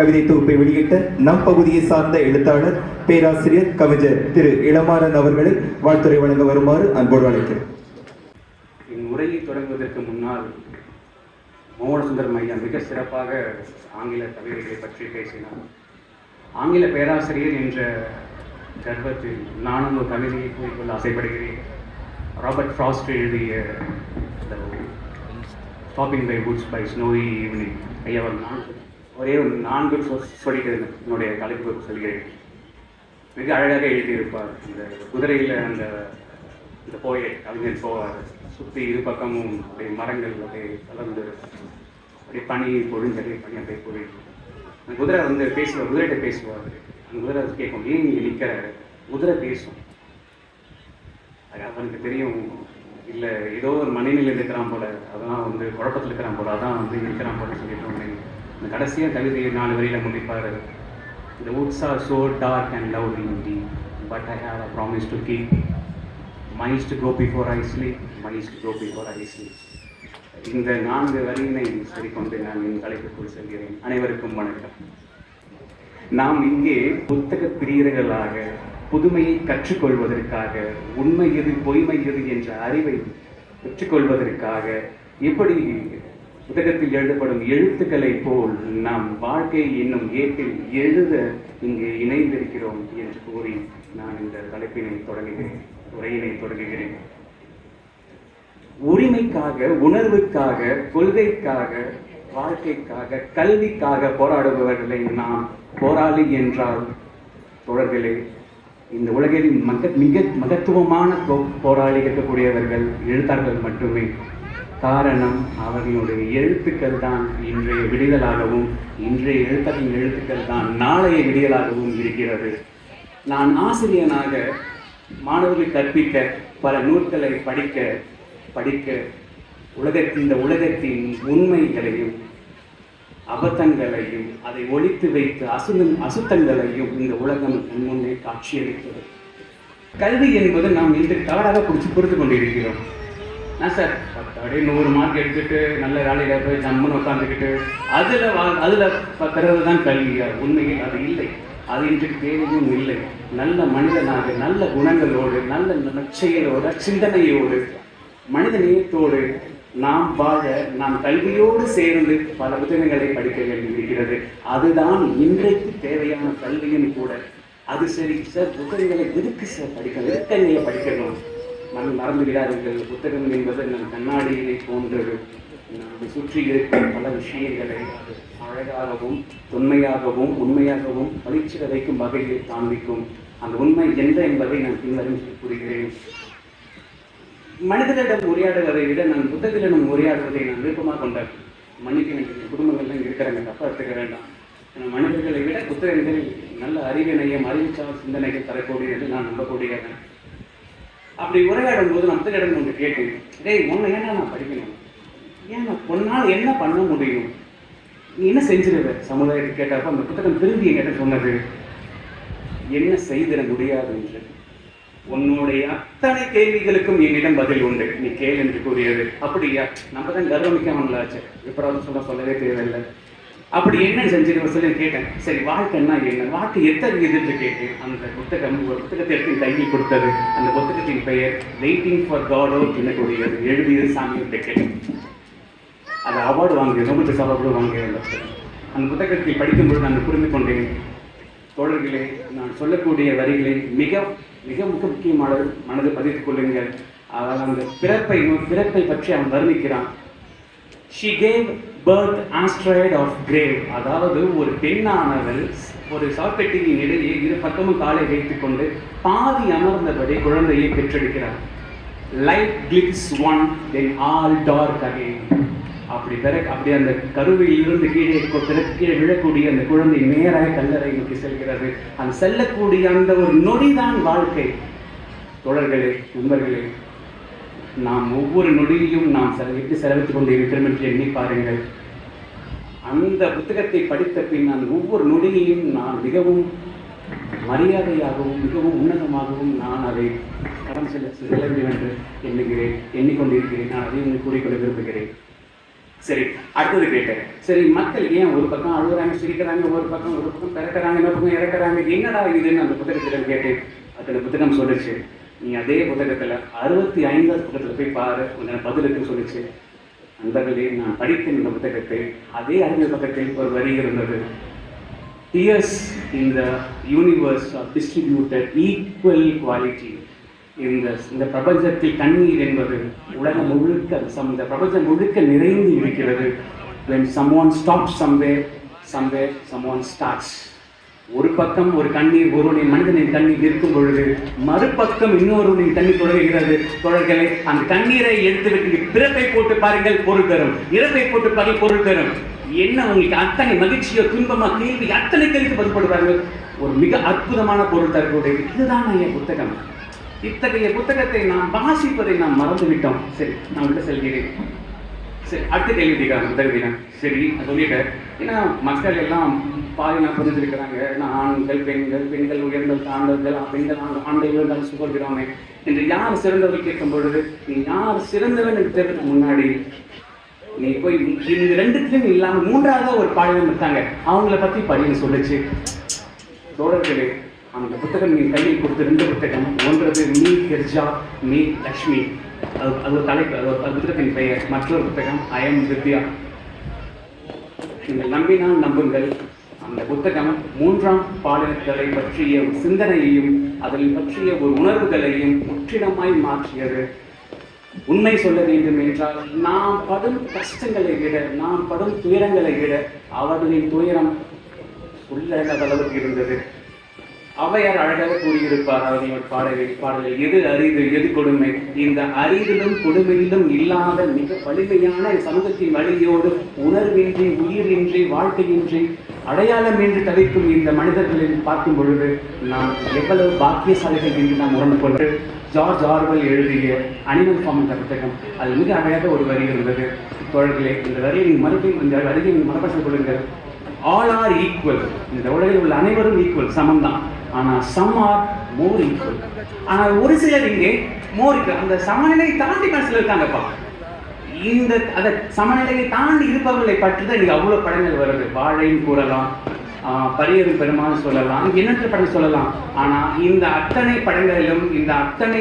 கவிதை தொகுப்பை வெளியிட்ட நம் பகுதியை சார்ந்த எழுத்தாளர் பேராசிரியர் கவிஞர் திரு இளமாறன் அவர்களை வாழ்த்துறை வழங்க வருமாறு அன்போடு அழைக்கிறேன். என் உரையை தொடங்குவதற்கு முன்னால் மோகனசுந்தரம் ஐயா மிக சிறப்பாக ஆங்கில கவிதைகளை பற்றி பேசினார். ஆங்கில பேராசிரியர் என்ற கர்வத்தில் நானும் ஒரு கவிதையை கூறிக்கொள்ள ஆசைப்படுகிறேன். ராபர்ட் ஃப்ராஸ்ட் எழுதிய stopping by woods by snowy evening ஐயா நான் ஒரே ஒரு நான்கு சொ- சொல்லிட்டு என்னுடைய தலைப்பு சொல்கிறேன். மிக அழகாக எழுதியிருப்பார் இந்த குதிரையில் அந்த இந்த போயை கவிஞர் போவார். சுற்றி இரு பக்கமும் அப்படியே மரங்கள் அப்படியே கலந்து அப்படியே பனி பொழிஞ்சது பனி அப்படியே பொழிஞ்சு அந்த குதிரை வந்து பேசுவார் குதிரைகிட்ட பேசுவார். அந்த குதிரை கேட்கும் ஏன் இங்கே நிற்கிற குதிரை பேசும். அது அவனுக்கு தெரியும். இல்லை ஏதோ ஒரு மனநிலையில் இருக்கிறான் போல. அதெல்லாம் வந்து குழப்பத்தில் இருக்கிறான் போல. அதான் வந்து இருக்கிறான் போல சொல்லிட்டு இந்த கடைசியாக கவிதை நாலு வரியில் முடிப்பார் The woods are so dark and loud indeed, but I have a promise to keep. Mine is to go before I sleep, mine to go before I sleep. இந்த நான்கு வரியினை சொல்லிக்கொண்டு நான் என் தலைப்புக்குள் செல்கிறேன் அனைவருக்கும் வணக்கம் நாம் இங்கே புத்தக பிரியர்களாக புதுமையை கற்றுக்கொள்வதற்காக உண்மை எது பொய்மை எது என்ற அறிவை பெற்றுக்கொள்வதற்காக எப்படி புத்தகத்தில் எழுதப்படும் எழுத்துக்களை போல் நாம் வாழ்க்கை என்னும் ஏட்டில் எழுத இங்கே இணைந்திருக்கிறோம் என்று கூறி நான் இந்த தலைப்பினை தொடங்குகிறேன் உரையினை தொடங்குகிறேன். உரிமைக்காக உணர்வுக்காக கொள்கைக்காக வாழ்க்கைக்காக கல்விக்காக போராடுபவர்களை நாம் போராளி என்றால் தோழர்களே இந்த உலகில் மக மிக மகத்துவமான போ- போராளி இருக்கக்கூடியவர்கள் எழுத்தாளர்கள் மட்டுமே. காரணம் அவர்களுடைய எழுத்துக்கள் தான் இன்றைய விடிதலாகவும் இன்றைய எழுத்தாளர்களின் எழுத்துக்கள் தான் நாளைய விடியலாகவும் இருக்கிறது. நான் ஆசிரியனாக மாணவர்கள் கற்பிக்க பல நூல்களை படிக்க படிக்க உலகத்தின் இந்த உலகத்தின் உண்மைகளையும் அபத்தங்களையும் அதை ஒழித்து வைத்து அசு அசுத்தங்களையும் இந்த உலகம் முன்னே காட்சியளிக்கிறது கல்வி என்பது நாம் இன்று தவறாக பிடிச்சி புரிந்து கொண்டிருக்கிறோம். நான் சார்? அப்படியே நூறு மார்க் எடுத்துட்டு நல்ல வேலையில் போய் ஜம்முன்னு உட்காந்துக்கிட்டு அதில் வா அதில் பெறுவது தான் கல்வியா உண்மையில் அது இல்லை. அது இன்றைக்கு தேவையும் இல்லை. நல்ல மனிதனாக நல்ல குணங்களோடு நல்ல நற்செயலோடு சிந்தனையோடு மனித நேயத்தோடு நாம் வாழ நாம் கல்வியோடு சேர்ந்து பல புத்தகங்களை படிக்க வேண்டியிருக்கிறது. அதுதான் இன்றைக்கு தேவையான கல்வியும் கூட. அது சரி சார் புத்தகங்களை எதுக்கு சார் படிக்கணும் எதுக்கங்க படிக்கணும்? மனம் மறந்து விடாதீர்கள். புத்தகம் என்பது நம் கண்ணாடியை போன்றது நம்மை சுற்றி இருக்கும் பல விஷயங்களை அழகாகவும் தொன்மையாகவும் உண்மையாகவும் பளிச்சிட வைக்கும் வகையில் காண்பிக்கும். அந்த உண்மை எந்த என்பதை நான் பின்வரும் கூறுகிறேன். மனிதர்களிடம் உரையாடுவதை விட நான் புத்தகங்களிடம் உரையாடுவதை நான் விருப்பமாக கொண்டேன் மன்னிக்க வேண்டிய குடும்பங்கள்லாம் இருக்கிறாங்க. தப்பா எடுத்துக்க வேண்டாம். மனிதர்களை விட புத்தகங்கள் நல்ல அறிவினையும் அறிவுச்சார் சிந்தனைகள் தரக்கூடியது நான் நம்பக்கூடியவன். அப்படி உரையாடும் போது நம்ம புத்தகம் ஒன்று கேட்டேன் டேய் உன்னை ஏன்னா நான் படிக்கணும்? ஏன் நான் பொன்னால் என்ன பண்ண முடியும்? நீ என்ன செஞ்சிருவ? சமுதாயத்தை கேட்டப்ப அந்த புத்தகம் திரும்பி என்கிட்ட சொன்னது என்ன செய்திட முடியாது என்று. உன்னுடைய அத்தனை கேள்விகளுக்கும் என்னிடம் பதில் உண்டு. நீ கேள் என்று கூறியது. அப்படியா? நம்ம தான் கர்வமிக்காமலாச்சு எப்படாவது சொல்ல சொல்லவே தேவையில்லை. அப்படி என்ன செஞ்சிருவ சொல்லி கேட்டேன். சரி வாழ்க்கைன்னா என்ன? வாழ்க்கை எத்தனை எதிர்த்து கேட்டேன் அந்த புத்தகம் ஒரு புத்தகத்தை எடுத்து கையில் கொடுத்தது. அந்த புத்தகத்தின் பெயர் வெயிட்டிங் ஃபார் காடோ தின்னக்கூடியது எழுதியது சாமி கேட்டேன். அது அவார்டு வாங்கிய நோபல் பிரைஸ் அவார்டு வாங்கிய அந்த புத்தகத்தை படிக்கும்போது நான் புரிந்து கொண்டேன் தோழர்களே நான் சொல்லக்கூடிய வரிகளை மிக மிக மிக முக்கியமானது மனதை பதித்துக் கொள்ளுங்கள். அதாவது அந்த பிறப்பை பிறப்பை பற்றி அவன் வர்ணிக்கிறான். She gave birth astride of grave அதாவது ஒரு பெண்ணானவள் ஒரு சாப்பெட்டியின் இடையே இரு பக்கமும் காலை வைத்துக்கொண்டு பாதி அமர்ந்தபடி குழந்தையை பெற்றெடுக்கிறார் light clicks one then all dark again அப்படி பிற அப்படி அந்த கருவில் இருந்து கீழே கீழே விழக்கூடிய அந்த குழந்தை நேராக கல்லறை நோக்கி செல்கிறது. அந்த செல்லக்கூடிய அந்த ஒரு நொடிதான் வாழ்க்கை. தொடர்களே நண்பர்களே நாம் ஒவ்வொரு நொடியையும் நாம் செலவிட்டு செலவிட்டுக் கொண்டு இருக்கிறோம் என்று எண்ணி பாருங்கள். அந்த புத்தகத்தை படித்த பின் நான் ஒவ்வொரு நொடியையும் நான் மிகவும் மரியாதையாகவும் மிகவும் உன்னதமாகவும் நான் அதை கடன் செல்ல செல்ல வேண்டும் என்று எண்ணுகிறேன் எண்ணிக்கொண்டிருக்கிறேன். நான் அதை உங்களுக்கு கூறிக்கொள்ள விரும்புகிறேன். சரி அடுத்தது கேட்டேன். சரி மக்கள் ஏன் ஒரு பக்கம் அழுகுறாங்க சிரிக்கிறாங்க ஒரு பக்கம் ஒரு பக்கம் பிறக்கிறாங்க இன்னொரு பக்கம் இறக்குறாங்க? என்னடா இதுன்னு அந்த புத்தகத்தில் கேட்டேன். அந்த புத்தகம் சொல்லிச்சு. நீ அதே புத்தகத்தில் அறுபத்தி ஐந்தாவது புத்தகத்தில் போய் பாரு உன்னை பதிலுக்கு சொல்லிச்சு. நண்பர்களே நான் படித்தேன் இந்த புத்தகத்தை. அதே அறிஞர் பக்கத்தில் ஒரு வரி இருந்தது. Tears in the universe are distributed equal quality இந்த இந்த பிரபஞ்சத்தில் தண்ணீர் என்பது உலகம் முழுக்க சம் இந்த பிரபஞ்சம் முழுக்க நிறைந்து இருக்கிறது. When someone stops somewhere somewhere someone starts. ஒரு பக்கம் ஒரு கண்ணீர் ஒருவனின் மனிதனின் கண்ணீர் இருக்கும் பொழுது மறுபக்கம் இன்னொருவனின் தண்ணி தொடர்கிறது தொடர்களை அந்த கண்ணீரை எடுத்துவிட்டு பிறப்பை போட்டு பாருங்கள் பொருள் தரும் இறப்பை போட்டு பாருங்கள் பொருள் தரும் என்ன உங்களுக்கு அத்தனை மகிழ்ச்சியோ துன்பமா கேள்வி அத்தனை கேள்வி பதில்படுறாங்க ஒரு மிக அற்புதமான பொருள் தரக்கூடிய இதுதான் என் புத்தகம். இத்தகைய புத்தகத்தை நாம் வாசிப்பதை நாம் மறந்து விட்டோம் சரி நான் உள்ள செல்கிறேன். சரி அடுத்த கேள்வி கேட்குறாங்க சரி சொல்லிட்டேன். ஏன்னா மக்கள் எல்லாம் பாலினா புரிஞ்சிருக்கிறாங்க. நான் ஆண்கள் பெண்கள் பெண்கள் உயர்ந்தல் தாண்டல்கள் பெண்கள் ஆண் ஆண்கள் உயர்ந்தால் சுகர்கிறோமே என்று யார் சிறந்தவர்கள் கேட்கும் பொழுது நீ யார் சிறந்தவன் என்று தெரிறதுக்கு முன்னாடி நீ போய் இந்த ரெண்டுத்திலும் இல்லாம மூன்றாவது ஒரு பாடலும் இருக்காங்க. அவங்கள பத்தி படின்னு சொல்லுச்சு. தோழர்களே அந்த புத்தகம் நீ கையில் கொடுத்த ரெண்டு புத்தகம் ஒன்றது மீ ஹிர்ஜா மீ லக்ஷ்மி. அது அது ஒரு தலைப்பு அது ஒரு புத்தகத்தின் பெயர். மற்றொரு புத்தகம் அயம் வித்யா. நீங்கள் நம்பினால் நம்புங்கள். அந்த புத்தகம் மூன்றாம் பாடல்களை பற்றிய சிந்தனையையும் அதில் பற்றிய ஒரு உணர்வுகளையும் முற்றிலுமாய் மாற்றியது. உண்மை சொல்ல வேண்டும் என்றால் நாம் படும் கஷ்டங்களை விட நாம் படும் துயரங்களை விட அவர்களின் துயரம் உள்ளளவு அளவுக்கு இருந்தது. அவையார் அழகாக கூறியிருப்பார் அவர்கள் பாடலில் பாடலில் எது அரிது எது கொடுமை? இந்த அரிதிலும் கொடுமையிலும் இல்லாத மிக வலிமையான சமூகத்தின் வழியோடு உணர்வின்றி உயிரின்றி வாழ்க்கையின்றி அடையாளம் என்று தவிக்கும் இந்த மனிதர்களில் பார்க்கும் பொழுது நாம் எவ்வளவு பாக்கியசாலிகள் என்று நாம் உணர்ந்து கொண்டு ஜார்ஜ் ஆர்வல் எழுதிய அனிமல் ஃபார்ம் என்ற புத்தகம் அது மிக அழகாக ஒரு வரி இருந்தது. தோழர்களே இந்த வரியை நீங்கள் மறுபடியும் இந்த வரியை நீங்கள் மனப்பசம் கொள்ளுங்கள். ஆல் ஆர் ஈக்குவல் இந்த உலகில் உள்ள அனைவரும் ஈக்குவல் சமம் தான் ஆனால் சம் ஆர் மோர் ஈக்குவல் ஆனால் ஒரு சிலர் இங்கே மோர் அந்த சமநிலை தாண்டி மனசில் இருக்காங்கப்பா. இந்த அதை சமநிலையை தாண்டி இருப்பவர்களை பற்றி தான் இங்கே அவ்வளோ படங்கள் வருது. வாழைன்னு கூறலாம் பரியரும் பெருமாள் சொல்லலாம் எண்ணற்ற படம் சொல்லலாம்? ஆனால் இந்த அத்தனை படங்களிலும் இந்த அத்தனை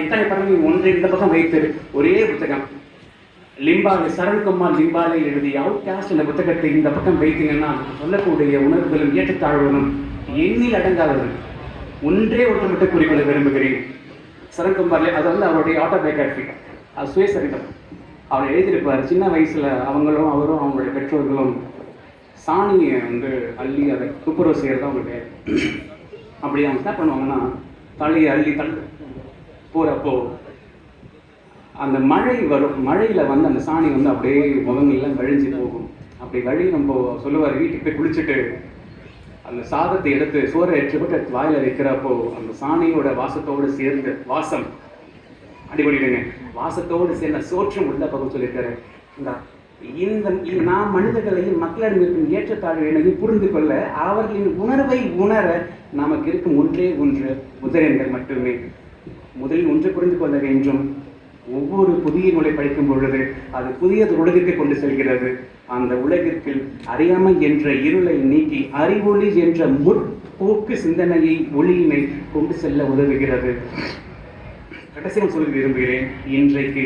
எத்தனை படங்களையும் ஒன்றை இந்த பக்கம் வைத்து ஒரே புத்தகம். லிம்பாலே சரண்குமார் லிம்பாலை எழுதிய அவுட் காஸ்ட் இந்த புத்தகத்தை இந்த பக்கம் வைத்தீங்கன்னா சொல்லக்கூடிய உணர்வுகளும் ஏற்றத்தாழ்வுகளும் எண்ணில் அடங்காதது. ஒன்றே ஒன்று மட்டும் குறிப்பிட விரும்புகிறேன். சரண்குமார்லே அது வந்து அவருடைய ஆட்டோபயோகிராஃபி அது சுயசரிதம். அவர் எழுதியிருப்பார். சின்ன வயசில் அவங்களும் அவரும் அவங்களுடைய பெற்றோர்களும் சாணியை வந்து அள்ளி அதை துப்புரவு செய்கிறது அவங்களுடைய அப்படி அவங்க என்ன பண்ணுவாங்கன்னா தலையை அள்ளி தள்ளு. போகிறப்போ அந்த மழை வரும் மழையில் வந்து அந்த சாணி வந்து அப்படியே முகங்கள்லாம் வழிஞ்சு போகும். அப்படி வழி நம்ம சொல்லுவார் வீட்டுக்கு போய் குளிச்சுட்டு அந்த சாதத்தை எடுத்து சோறை எடுத்து வாயில் வைக்கிறப்போ அந்த சாணியோட வாசத்தோடு சேர்ந்து வாசம் அடிபடிடுங்க வாசத்தோடு சேர்ந்த சோற்றம் உள்ள பகுதி சொல்லியிருக்காரு. இந்த நாம் மனிதர்களையும் மக்களிடம் இருக்கும் ஏற்றத்தாழ்வுகளையும் புரிந்து கொள்ள அவர்களின் உணர்வை உணர நமக்கு இருக்கும் ஒன்றே ஒன்று உதயங்கள் மட்டுமே. முதலில் ஒன்று புரிந்து கொள்ள வேண்டும். ஒவ்வொரு புதிய நூலை படிக்கும் பொழுது அது புதியது உலகிற்கு கொண்டு செல்கிறது. அந்த உலகிற்கு அறியாமை என்ற இருளை நீக்கி அறிவொளி என்ற முற்போக்கு சிந்தனையை ஒளியினை கொண்டு செல்ல உதவுகிறது. கடைசியாக சொல்ல விரும்புகிறேன் இன்றைக்கு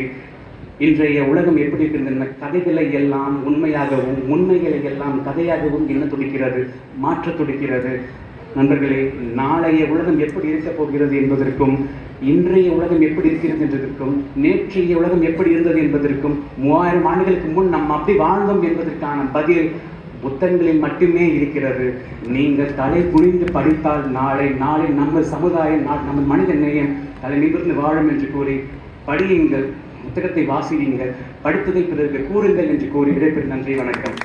இன்றைய உலகம் எப்படி இருக்கின்றன கதைகளை எல்லாம் உண்மையாகவும் உண்மைகளை எல்லாம் கதையாகவும் என்ன துடிக்கிறது மாற்ற துடிக்கிறது. நண்பர்களே நாளைய உலகம் எப்படி இருக்கப் போகிறது என்பதற்கும் இன்றைய உலகம் எப்படி இருக்கிறது என்பதற்கும் நேற்றைய உலகம் எப்படி இருந்தது என்பதற்கும் மூவாயிரம் ஆண்டுகளுக்கு முன் நம்ம அப்படி வாழ்ந்தோம் என்பதற்கான பதில் புத்தகங்களில் மட்டுமே இருக்கிறது. நீங்கள் தலை குனிந்து படித்தால் நாளை நாளை நம்ம சமுதாயம் நம்ம மனித நேயம் தலை நிமிர்ந்து வாழும் என்று கூறி படியுங்கள் புத்தகத்தை வாசியுங்கள் படித்ததை பிறகு கூறுங்கள் என்று கூறி விடைபெறும் நன்றி வணக்கம்.